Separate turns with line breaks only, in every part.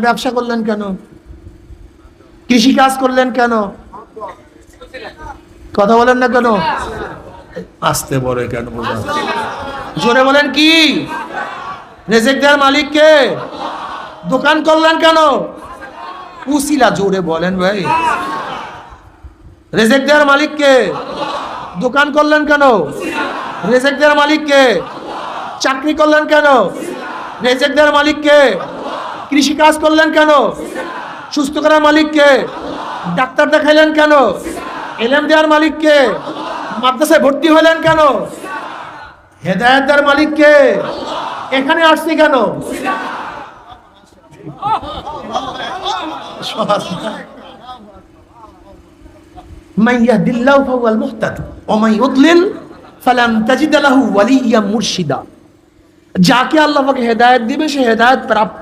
ব্যবসা করলেন কেন? কৃষি কাজ করলেন কেন? কথা বলেন না কেন? আসতে বলে কেন বোঝা জোরে বলেন কি? রেজেক দেওয়ার মালিক কে দোকান করলেন কেন? উসিলা জোরে বলেন ভাই। রেজেক দেওয়ার মালিক কে দোকান করলেন কেন? রেজেক দেওয়ার মালিক কে চাকরি করলেন কেন? রেজেক দেওয়ার মালিক কে কৃষি কাজ করলেন কেন? সুস্থ করার মালিককে ডাক্তার দেখাইলেন কেন? এলএম দেওয়ার মালিককে মাদ্রাসায় ভর্তি হলেন কেন? হেদায়ত দেওয়ার মালিককে এখানে আসছি কেন? যাকে আল্লাহকে হেদায়ত দিবে, সে হেদায়ত প্রাপ্ত।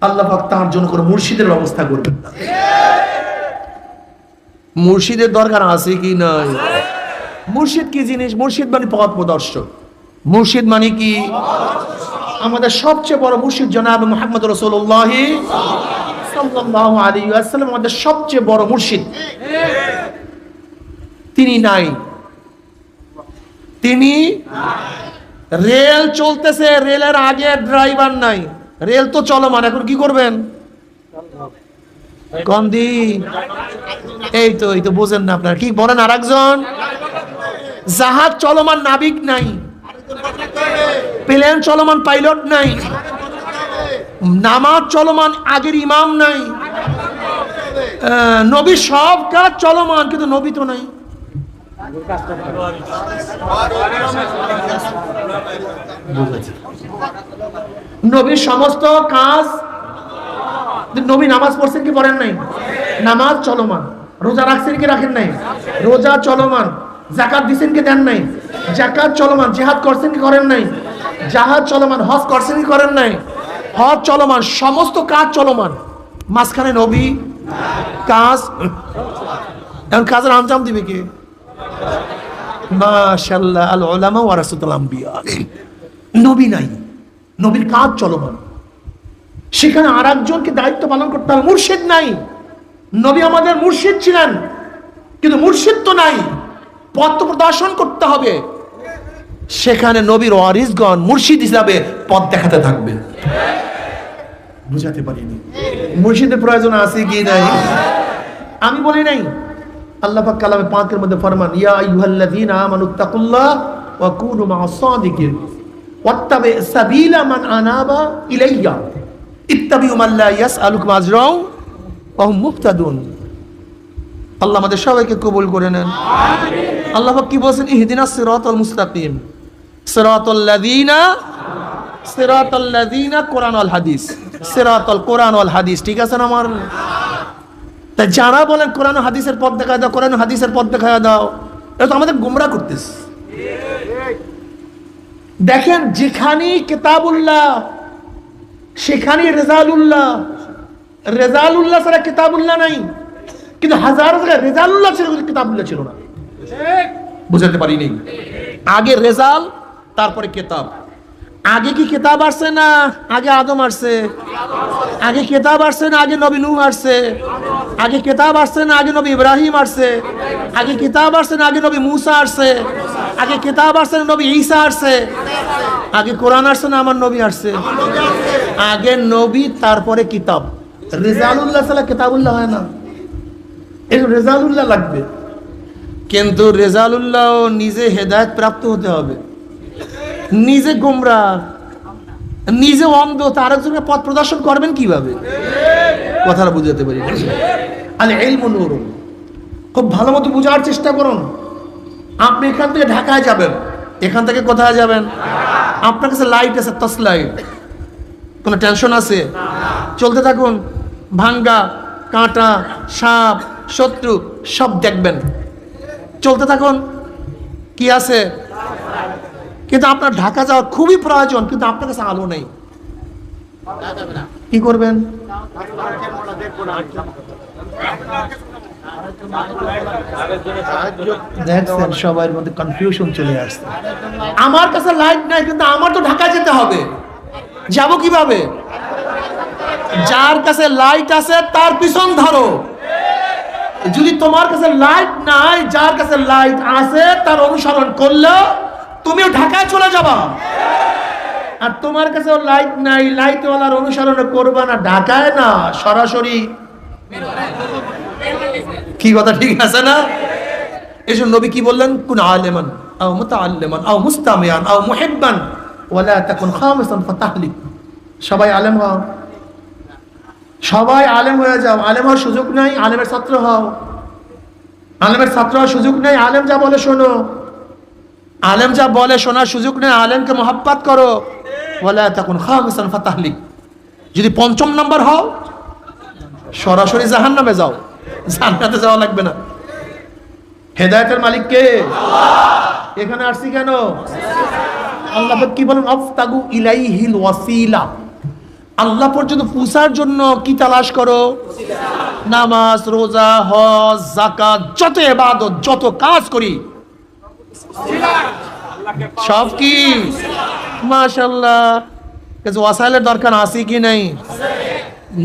আল্লাহ পাক তার জন্য কোনো মুর্শিদের ব্যবস্থা করবেন না। মুর্শিদের দরকার আছে কি নাই? মুর্শিদ কি জিনিস? মুর্শিদ মানে পথ প্রদর্শক। মুর্শিদ মানে কি? আমাদের সবচেয়ে বড় মুর্শিদ জনাব মোহাম্মদ রসুল্লাহ আলাইহি ওয়াসাল্লাম আমাদের সবচেয়ে বড় মুর্শিদ। তিনি নাই। তিনি রেল চলতেছে রেলের আগে ড্রাইভার নাই। রেল তো চলমান এখন কি করবেন? কন্দি এই তো এই তো বোঝেন না আপনারা। কি বলেন আর একজন জাহাজ চলমান নাবিক নাই। প্লেন চলমান পাইলট নাই। নামাজ চলমান আগের ইমাম নাই। নবী সব কাজ চলমান, কিন্তু নবী তো নাই। নবীর সমস্ত কাজ, নবী নামাজ পড়ছেন কি পড়েন নাই? নামাজ চলমান। রোজা রাখছেন কি রাখেন নাই? রোজা চলমান। জাকাত দিছেন কি দেন নাই? জাকাত চলমান। জিহাদ করছেন কি করেন নাই? জাহাজ চলমান। হজ করছেন কি করেন নাই? হজ চলমান। সমস্ত কাজ চলমান। মাঝখানে নবী, কাজ। এখন কাজের আঞ্জাম দিবে কে? মাশাল্লাহ আল ওলামা ওয়ারাসুল আম্বিয়া। নবী নাই, নবীর কাজ চলমান। সেখানে আর একজনকে দায়িত্ব পালন করতে হবে, মুর্শিদ নাই। নবী আমাদের মুর্শিদ ছিলেন, কিন্তু মুর্শিদ তো নাই। পথ প্রদর্শন করতে হবে। সেখানে নবীর ওয়ারিসগণ মুর্শিদ হিসাবে পথ দেখাতে থাকবে। বুঝাতে পারিনি। মুর্শিদের প্রয়োজন আছে কি নাই? আমি বলি নাই। আল্লাহ পাক কালামে পাঁকের মধ্যে ফরমান ইয়া আইয়ুহাল্লাযীনা আমানুত্তাকুল্লাহ ওয়া কুনু মা'আস সাদিকিন ওয়াত্তাবি সাবিলা মান আনাবা ইলাইয়া ইত্তাবিউ মান লা ইয়াসআলুকুম আজরাও ওয়া হুম মুহতাদুন আল্লাহ আমাদের সবাইকে কবুল করে নেন। আল্লাহ পাক কি বলেন ইহদিনাস সিরাতাল মুস্তাকিম। সিরাতাল লাযীনা সিরাতাল লাযীনা কোরআন ওয়াল হাদিস সিরাতাল কোরআন ওয়াল হাদিস ঠিক আছে না আমার? তা যারা বলেন কোরআন হাদিসের পথ দেখা দাও কোরআন হাদিসের পথ দেখা দাও এটা তো আমাদের গুমরা করতেছে। দেখেন যেখানেই কেতাবুল্লাহ সেখানেই রেজালুল্লাহ। রেজালুল্লাহ ছাড়া কেতাবুল্লাহ নাই। কিন্তু হাজার জায়গায় রেজালুল্লাহ ছিল কেতাবুল্লাহ ছিল না। বুঝাতে পারিনি। আগে রেজাল তারপরে কেতাব। আগে কি কেতাব আসছে না আগে আদম আসছে? আগে কেতাব আসছে না আগে নবী নূহ আসছে? আগে কেতাব আসছে না আগে নবী ইব্রাহিম আসছে? আগে কিতাব আসছে না আগে নবী মুসা আসছে? আগে কিতাব আসছে না নবী ঈসা আসছে? আগে কোরআন আসছে না আমার নবী আসছে? আগে নবী, তারপরে কিতাব। রেজালুল্লাহ সালা কিতাবুল্লাহ হয় না। এই রেজালুল্লাহ লাগবে। কিন্তু রেজালুল্লাহ নিজে হেদায়ত প্রাপ্ত হতে হবে। নিজে গোমরা নিজে অন্ধ তার একজনকে পথ প্রদর্শন করবেন কীভাবে? কথাটা বুঝাতে পারি। আলে এলম নুরুন খুব ভালো মতো বোঝার চেষ্টা করুন। আপনি এখান থেকে ঢাকায় যাবেন। এখান থেকে কোথায় যাবেন? আপনার কাছে লাইট আছে টস লাইট কোনো টেনশন আছে? চলতে থাকুন। ভাঙ্গা, কাঁটা, সাপ, শত্রু, সব দেখবেন। চলতে থাকুন। কি আছে? কিন্তু আপনার ঢাকা যাওয়ার খুবই প্রয়োজন, কিন্তু আপনার কাছে আলো নেই। কি করবেন? দেখছেন সবার মধ্যে কনফিউশন চলে আসছে। আমার কাছে লাইট নাই, কিন্তু আমার তো ঢাকা যেতে হবে। যাব কীভাবে? যার কাছে লাইট আছে, তার পিছন ধরো। যদি তোমার কাছে লাইট নাই, যার কাছে লাইট আছে, তার অনুসরণ করলে তুমিও ঢাকায় চলে যাবা। আর তোমার কাছে লাইট নাই লাইটওয়ালার অনুসরণ করবা না, ঢাকায় না, সরাসরি। কি কথা ঠিক আছে না? জন্য নবী কি বললেন? কোন আলেমান, আও মুতাআল্লিমান, আও মুস্তামিয়ান, আও মুহিব্বান, ওয়ালা তাকুন খামিসান ফাতাহলিক। সবাই আলেম হও। সবাই আলেম হয়ে যাও। আলেম হওয়ার সুযোগ নাই, আলেমের ছাত্র হও। আলেমের ছাত্র হওয়ার সুযোগ নেই, আলেম যা বলে শোনো। আলেম যা বলে, শোনার সুযোগ নেই, আলেমকে মহাব্বাত করো। বলে তখন খামিসান ফাতাহলিক। যদি পঞ্চম নাম্বার হও, সরাসরি জাহান নামে যাও। জান্নাতে যাওয়া লাগবে না। হেদায়তের মালিক কে? এখানে আসছি কেন? আল্লাহ কি বলেন? অফতাগু ইলাইহিল ওয়াসিলা। আল্লাহ পর্যন্ত পৌঁছার জন্য কি তালাশ করো? নামাজ, রোজা, হজ জাকাত যত এবাদত, যত কাজ করি সব কি? মাশাল্লাহ ওয়াসাইলের দরকার আছে কি নাই?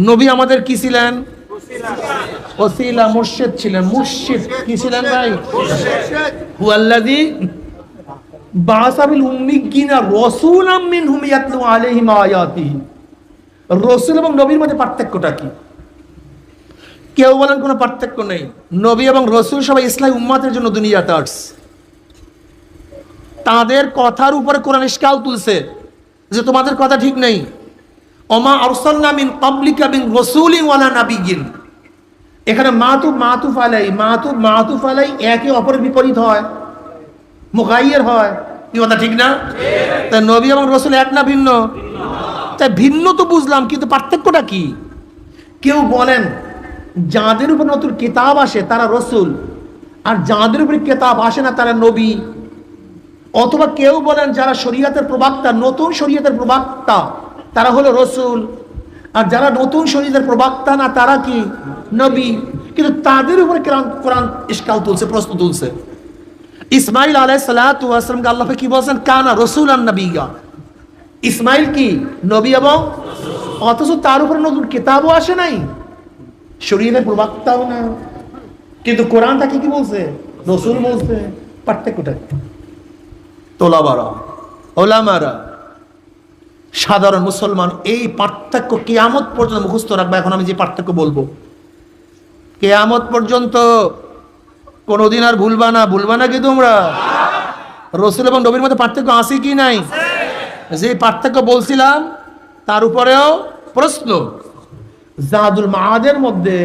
নবী আমাদের কি ছিলেন? ওসিলা মুর্শিদ ছিলেন। মুর্শিদ কি ছিলেন ভাই? হুয়াল্লাযী বাসাবিল আলাইহিম আয়াতিহি রসুল এবং নবীর মধ্যে পার্থক্যটা কি? কেউ বলেন কোনো পার্থক্য নেই। নবী এবং রসুল সবাই ইসলামী উম্মাতের জন্য দুনিয়াতে আসছে। তাদের কথার উপরে কোরআন ইস্কাল তুলছে যে তোমাদের কথা ঠিক নেই। অমা আরসাল্লা মিন পাবলিকা বিন ওয়ালা নাবিগিন এখানে মাতুব মাতুফ আলাই, মাতুব মাতুফ আলাই একে অপরের বিপরীত হয়, মুগাইয়ের হয়। কি কথা, ঠিক না? তাই নবী এবং রসুল এক না ভিন্ন? তাই ভিন্ন তো বুঝলাম, কিন্তু পার্থক্যটা কি? কেউ বলেন, যাদের উপর নতুন কিতাব আসে তারা রসুল, আর যাদের উপরে কিতাব আসে না তারা নবী। অথবা কেউ বলেন যারা শরীয়তের প্রবক্তা, নতুন শরীয়তের প্রবক্তা, তারা হলো রসুল। আর যারা নতুন শরীয়তের প্রবক্তা না, তারা কি? নবী। কিন্তু তাদের উপরে কোরআন ইস্কাল তুলছে, প্রশ্ন তুলছে। ইসমাইল আলাই সালাতামকে আল্লাহ কি বলছেন? কানা রসুল আর নবীগা। ইসমাইল কি? নবী এবং অথচ তার উপরে নতুন কিতাবও আসে নাই। শরীরের প্রবক্তাও না। কিন্তু কোরআন তাকে কি বলছে? রসুল বলছে, পার্থক্যটা? তোলাবারা ওলামারা, সাধারণ মুসলমান এই পার্থক্য কেয়ামত পর্যন্ত মুখস্থ রাখবে, এখন আমি যে পার্থক্য বলব। কেয়ামত পর্যন্ত কোনোদিন আর ভুলবা না ভুলবা না কি তোমরা? রসুল এবং নবীর মধ্যে পার্থক্য আছে কি নাই? যে পার্থক্য বলছিলাম, তার উপরেও প্রশ্ন। জাহাদুল মাহাদের মধ্যে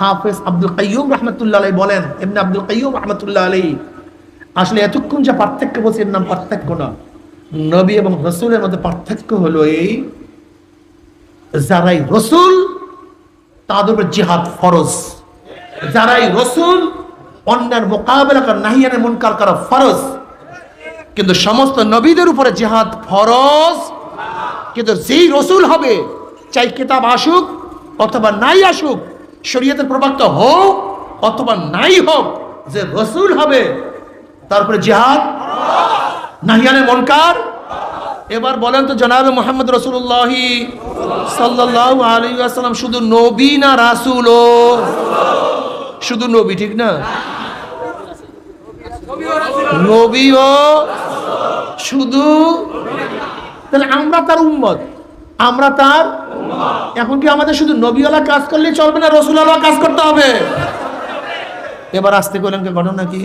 হাফেজ আব্দুল কাইয়ুম রহমতুল্লাহ বলেন এমনি আব্দুল কাইয়ুম রহমতুল্লাহ আলাই আসলে এতক্ষণ যে পার্থক্য বলছি, এর নাম পার্থক্য না। নবী এবং রসুলের মধ্যে পার্থক্য হলো এই, যারাই রসুল, তাদের উপর জিহাদ ফরজ। যারাই রসুল, অন্যের মোকাবেলা করা নাহিয়ানের মুনকার করা ফরজ। কিন্তু সমস্ত নবীদের উপরে জিহাদ ফরজ। কিন্তু যেই রসুল হবে, চাই কিতাব আসুক, অথবা নাই আসুক, শরীয়তের প্রবক্তা হোক, অথবা নাই হোক, যে রসুল হবে তারপরে জিহাদ, নাহিয়ানে মনকার। এবার বলেন তো জনাবে মোহাম্মদ রসুল্লাহ সাল্লাহ আলী আসালাম শুধু নবী না রাসুল শুধু নবী, ঠিক না? নবী ও শুধু? তাহলে আমরা তার উম্মত? আমরা তার এখন কি আমাদের শুধু নবীওয়ালা কাজ করলে চলবে না রসুলওয়ালা কাজ করতে হবে? এবার আসতে করলেন কি ঘটনা কি?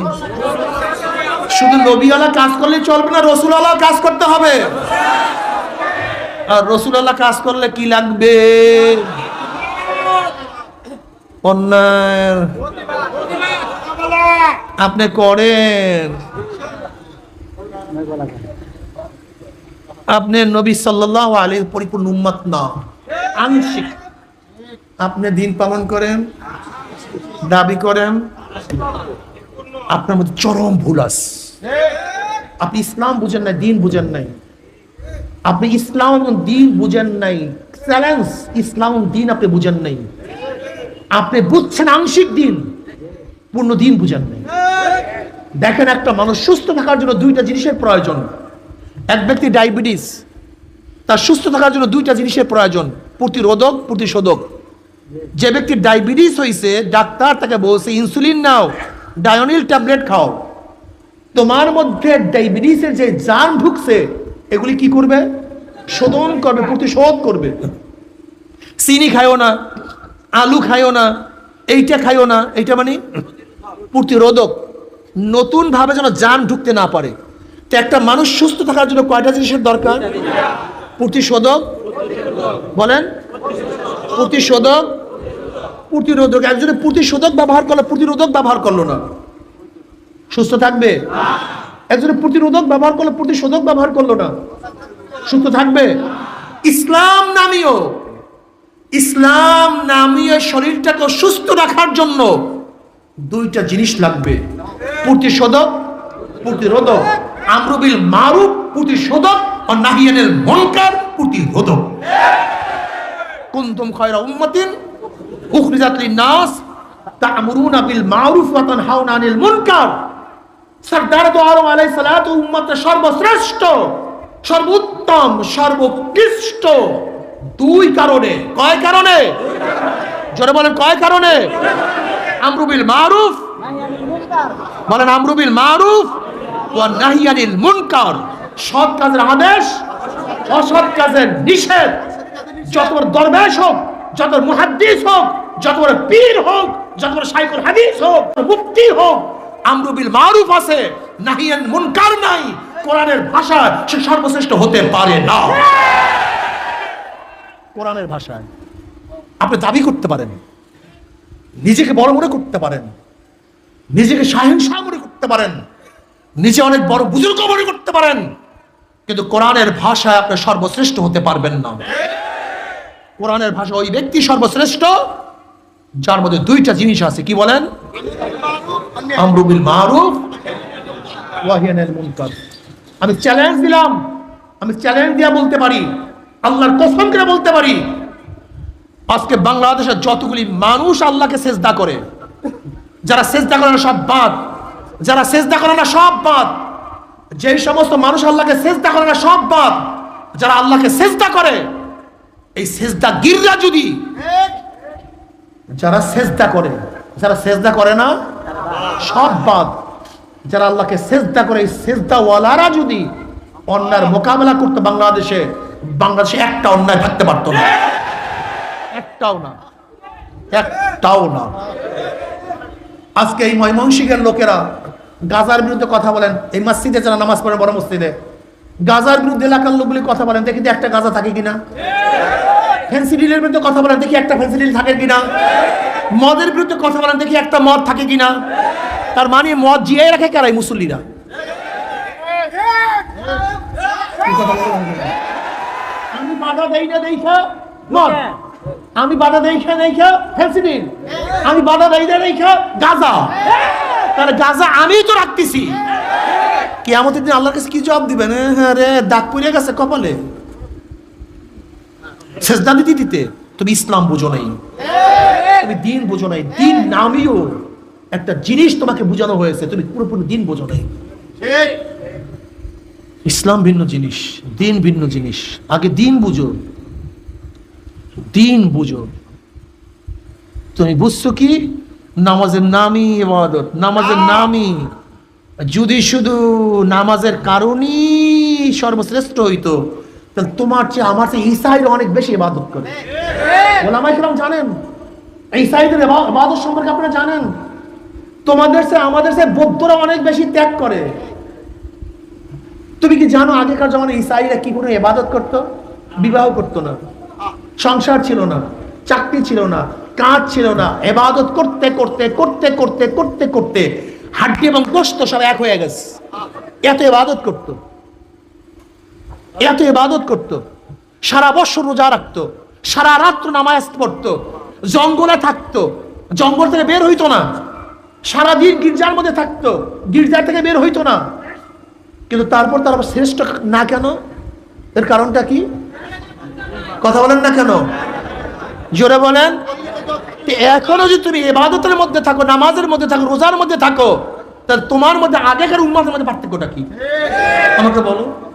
শুধু নবীওয়ালা কাজ করলে চলবে না রসুলওয়ালা কাজ করতে হবে। আর রসুলওয়ালা কাজ করলে কি লাগবে? আপনি করেন। আপনি নবী সাল্লাহ আলীর পরিপূর্ণ উম্মত না। আংশিক। আপনি দিন পালন করেন, দাবি করেন। আপনার মধ্যে চরম ভুল আছে। আপনি ইসলাম বুঝেন নাই, দিন বুঝেন নাই। আপনি ইসলাম এবং দিন বুঝেন নাই। চ্যালেঞ্জ ইসলাম দিন আপনি বুঝেন নাই। আপনি বুঝছেন আংশিক দিন, পূর্ণ দিন বুঝেন নাই। দেখেন একটা মানুষ সুস্থ থাকার জন্য দুইটা জিনিসের প্রয়োজন। এক ব্যক্তি ডায়াবেটিস, তার সুস্থ থাকার জন্য দুইটা জিনিসের প্রয়োজন, প্রতিরোধক, প্রতিশোধক। যে ব্যক্তির ডায়াবেটিস হয়েছে ডাক্তার তাকে বলছে, ইনসুলিন নাও। ডায়োনিল ট্যাবলেট খাও। তোমার মধ্যে ডায়াবেটিসের যে জান ঢুকছে, এগুলি কি করবে? শোধন করবে, প্রতিশোধ করবে। চিনি খায়ও না, আলু খায়ও না, এইটা খাইও না, এইটা মানে প্রতিরোধক। নতুন ভাবে যেন জান ঢুকতে না পারে। তো একটা মানুষ সুস্থ থাকার জন্য কয়টা জিনিসের দরকার? প্রতিশোধক। বলেন। প্রতিশোধক। প্রতিরোধক একজনে প্রতিশোধক ব্যবহার করল প্রতিরোধক ব্যবহার করল না। সুস্থ থাকবে? একজনে প্রতিরোধক ব্যবহার করল প্রতিশোধক ব্যবহার করল না। সুস্থ থাকবে? ইসলাম নামীয়। ইসলাম নামীয় শরীরটাকে সুস্থ রাখার জন্য দুইটা জিনিস লাগবে। প্রতিশোধক, প্রতিরোধক। আমরুবিল মারুফ, প্রতিশোধক। ও নাহিয়ানের মনকার, প্রতিরোধক। কুনতুম খায়রা উম্মাতিন বিল মারুফ তো সর্বশ্রেষ্ঠ, সর্বোত্তম, সর্বোৎকৃষ্ট দুই কারণে। কয় কারণে? জোরে বলেন, কয় কারণে? আমরুবিল মারুফ বলেন আমরুবিল মারুফ নাহিয়ানিল মুনকার। কাজের আদেশ, অসৎ কাজের নিষেধ। যত দরবেশ হোক যত মুহাদ্দিস হোক, যত বড় পীর হোক, যত বড় শাইখুল হাদিস হোক মুফতি হোক, আমরুবিল মারুফ আছে, নাহিয়ান মুনকার নাই, কোরআনের ভাষা সে সর্বশ্রেষ্ঠ হতে পারে না। কোরআনের ভাষায় আপনি দাবি করতে পারেন, নিজেকে বড় মনে করতে পারেন, নিজেকে সাহেনশাহ মনে করতে পারেন, নিজে অনেক বড় বুজুর্গ মনে করতে পারেন, কিন্তু কোরআনের ভাষায় আপনি সর্বশ্রেষ্ঠ হতে পারবেন না। কোরআনের ভাষা ওই ব্যক্তি সর্বশ্রেষ্ঠ, যার মধ্যে দুইটা জিনিস আছে, কি বলেন? আমরুবিল আমি চ্যালেঞ্জ দিলাম, আমি চ্যালেঞ্জ দিয়া বলতে পারি, আল্লাহর কসম করে বলতে পারি, আজকে বাংলাদেশের যতগুলি মানুষ আল্লাহকে সেজদা করে, যারা সেজদা করে না সব বাদ, যারা সেজদা করে না সব বাদ, যেই সমস্ত মানুষ আল্লাহকে সেজদা করে না সব বাদ, যারা আল্লাহকে সেজদা করে এই সেজদা গিররা যদি যারা সেজদা করে যারা সেজদা করে না সব বাদ। যারা আল্লাহকে সেজদা করে এই সেজদা ওয়ালারা যদি অন্যায়ের মোকাবেলা করতে বাংলাদেশে বাংলাদেশে একটা অন্যায় থাকতে পারতো না। একটাও না। একটাও না। আজকে এই ময়মনসিংহের লোকেরা গাজার বিরুদ্ধে কথা বলেন এই মসজিদে যারা নামাজ পড়ে বড় মসজিদে গাজার বিরুদ্ধে এলাকার লোকগুলি কথা বলেন দেখি একটা গাজা থাকে কিনা? ফেন্সিডিলের বিরুদ্ধে কথা বলেন দেখি একটা ফেন্সিডিল থাকে কিনা? মদের বিরুদ্ধে কথা বলেন দেখি একটা মদ থাকে কিনা? তার মানে মদ জিয়াই রাখে কারাই মুসল্লিরা। আমি বাধা দেই না দেখা মদ। আমি বাধা দেই খা দেই খা। ফেন্সিডিল আমি বাধা দেই না দেখা গাজা। তাহলে গাজা আমি তো রাখতেছি। কিয়ামতের দিন আল্লাহর কাছে কি জবাব দিবেন? হ্যাঁ রে, দাগ পড়ে গেছে কপালে। সেজদা দিতে দিতে। তুমি ইসলাম বুঝো নাই। তুমি দিন বুঝো নাই। দিন নামিও একটা জিনিস তোমাকে বোঝানো হয়েছে। তুমি পুরোপুরি দিন বোঝো নাই। ইসলাম ভিন্ন জিনিস দিন ভিন্ন জিনিস। আগে দিন বুঝো। দিন বুঝো। তুমি বুঝছ কি? নামাজের নামই ইবাদত। নামাজের নামই। যদি শুধু নামাজের কারণেই সর্বশ্রেষ্ঠ হইতো তাহলে তোমার চেয়ে আমার চেয়ে ইসাইর অনেক বেশি ইবাদত করে। ওলামাই কিরাম জানেন? ইসাইদের ইবাদত সম্পর্কে আপনারা জানেন? তোমাদের সে আমাদের সে বৌদ্ধরা অনেক বেশি ত্যাগ করে। তুমি কি জানো আগেকার জমানে ইসাইরা কি করে ইবাদত করত? বিবাহ করত না। সংসার ছিল না। চাকরি ছিল না। কাজ ছিল না। এবাদত করতে করতে করতে করতে করতে করতে হাড্ডি এবং গোস্ত সব এক হয়ে গেছে। এত এবাদত করত। এত এবাদত করত, সারা বছর রোজা রাখতো, সারা রাত্র নামাজ পড়তো, জঙ্গলে থাকতো, জঙ্গল থেকে বের হইতো না সারাদিন গির্জার মধ্যে থাকতো, গির্জার থেকে বের হইতো না। কিন্তু তারপর তার শ্রেষ্ঠ না কেন? এর কারণটা কি? কথা বলেন না কেন? জোরে বলেন। এখনও যদি তুমি এবাদতের মধ্যে থাকো, নামাজের মধ্যে থাকো, রোজার মধ্যে থাকো, তাহলে তোমার মধ্যে আগেকার উম্মাদের মধ্যে পার্থক্যটা কি? আমাকে বলো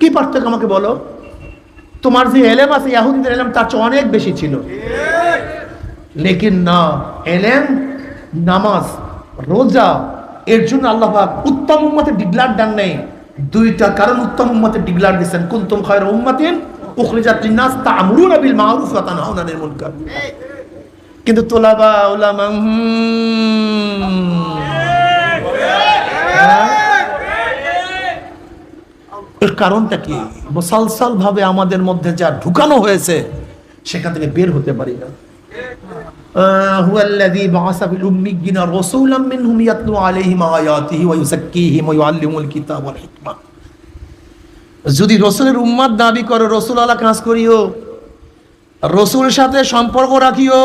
কি পার্থক্য আমাকে বলো? তোমার যে এলেম আছে, ইয়াহুদিদের এলেম তার চেয়ে অনেক বেশি ছিল। লেকিন না, এলেম, নামাজ, রোজা, এর জন্য আল্লাহ উত্তম উম্মতের ডিগলার ডান নেই। দুইটা কারণ উত্তম উম্মতের ডিগলার দিয়েছেন। কুনতুম খায়রা উম্মাতিন উখরিজাত লিন-নাস তা'মুরুনা বিল মা'রুফ ওয়া তানহাউনা আনিল মুনকার। কিন্তু তোলাবা উলামা কারণটা কি? মুসালসালভাবে আমাদের মধ্যে যা ঢুকানো হয়েছে সেখান থেকে বের হতে পারি না। যদি রসুলের উম্মাদ দাবি করো, রসুল আলা কাজ করিও, রসুল সাথে সম্পর্ক রাখিও,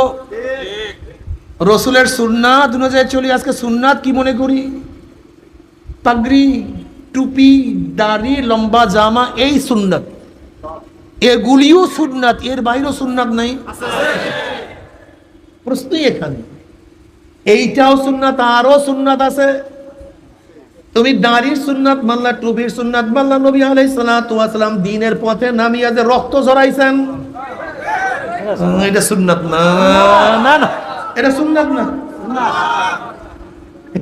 রসুলের সুন্নাত অনুযায়ী চলি। আজকে সুন্নাত কি মনে করি? পাগড়ি, টুপি দাড়ি, লম্বা জামা, এই সুন্নাত। এগুলিও সুন্নাত, এর বাইরেও সুন্নাত নাই। প্রশ্নই এখানে। এইটাও সুন্নাত আরও সুন্নাত আছে। তুমি দাঁড়ির সুন্নাত মাল্লা টুপির সুন্নাত মাল্লা নবী আলাই সালাম দিনের পথে নামিয়া যে রক্ত ঝরাইছেন। এটা সুন্নাত না না না। এটা সুন্নাত না।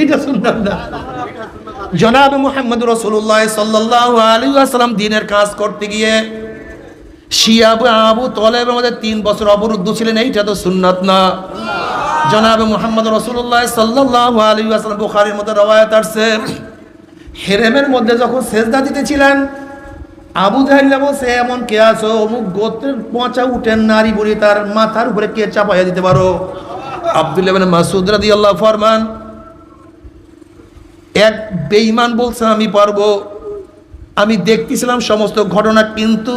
এটা সুন্নাত না। জনাব মুহাম্মদ রসুল্লাহ সাল্লাল্লাহু আলাইহি ওয়াসাল্লাম দিনের কাজ করতে গিয়ে শিয়াবু আবু তলেবের মধ্যে তিন বছর অবরুদ্ধ ছিলেন, এইটা তো সুন্নাত না। জনাব মুহাম্মদ রসুল্লাহ সাল্লাল্লাহু আলাইহি ওয়াসাল্লাম বুখারীর মধ্যে রওয়ায়াত আসছে। হেরেমের মধ্যে যখন সেজদা দিতেছিলেন, আবু জাহিল্লা বলছে এমন কে আছো? অমুক গোত্রের পচা উঠেন নারী বুড়ি তার মাথার উপরে কে চাপাইয়া দিতে পারো? আব্দুল্লাহ ইবনে মাসউদ রাদিয়াল্লাহু ফরমান এক বেঈমান বলছে, আমি পারব। আমি দেখতেছিলাম সমস্ত ঘটনা কিন্তু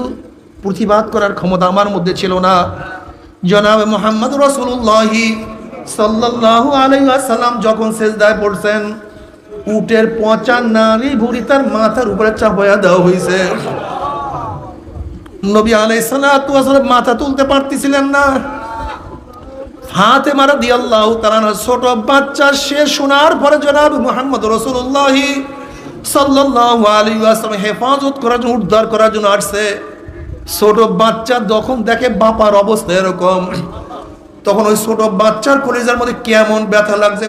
প্রতিবাদ করার ক্ষমতা আমার মধ্যে ছিল না। জনাব মোহাম্মদ রসুল্লাহি সাল্লাল্লাহু আলাইহি ওয়াসাল্লাম যখন সেজদায় পড়ছেন, উটের পচা নারী ভুড়ি তার মাথার উপরে চাপাইয়া দেওয়া হয়েছে নবী ওয়াসাল্লাম মাথা তুলতে পারতেছিলেন না। হাতে মারা দিয়ে আল্লাহ তারা ছোট বাচ্চা, সে শোনার পরে জনাব মোহাম্মদ রসুল্লাহি সাল্লাহ আলী আসলাম হেফাজত করার জন্য, উদ্ধার করার জন্য আসছে। ছোট বাচ্চা যখন দেখে বাপার অবস্থা এরকম, তখন ওই ছোট বাচ্চার কলেজার মধ্যে কেমন ব্যথা লাগছে।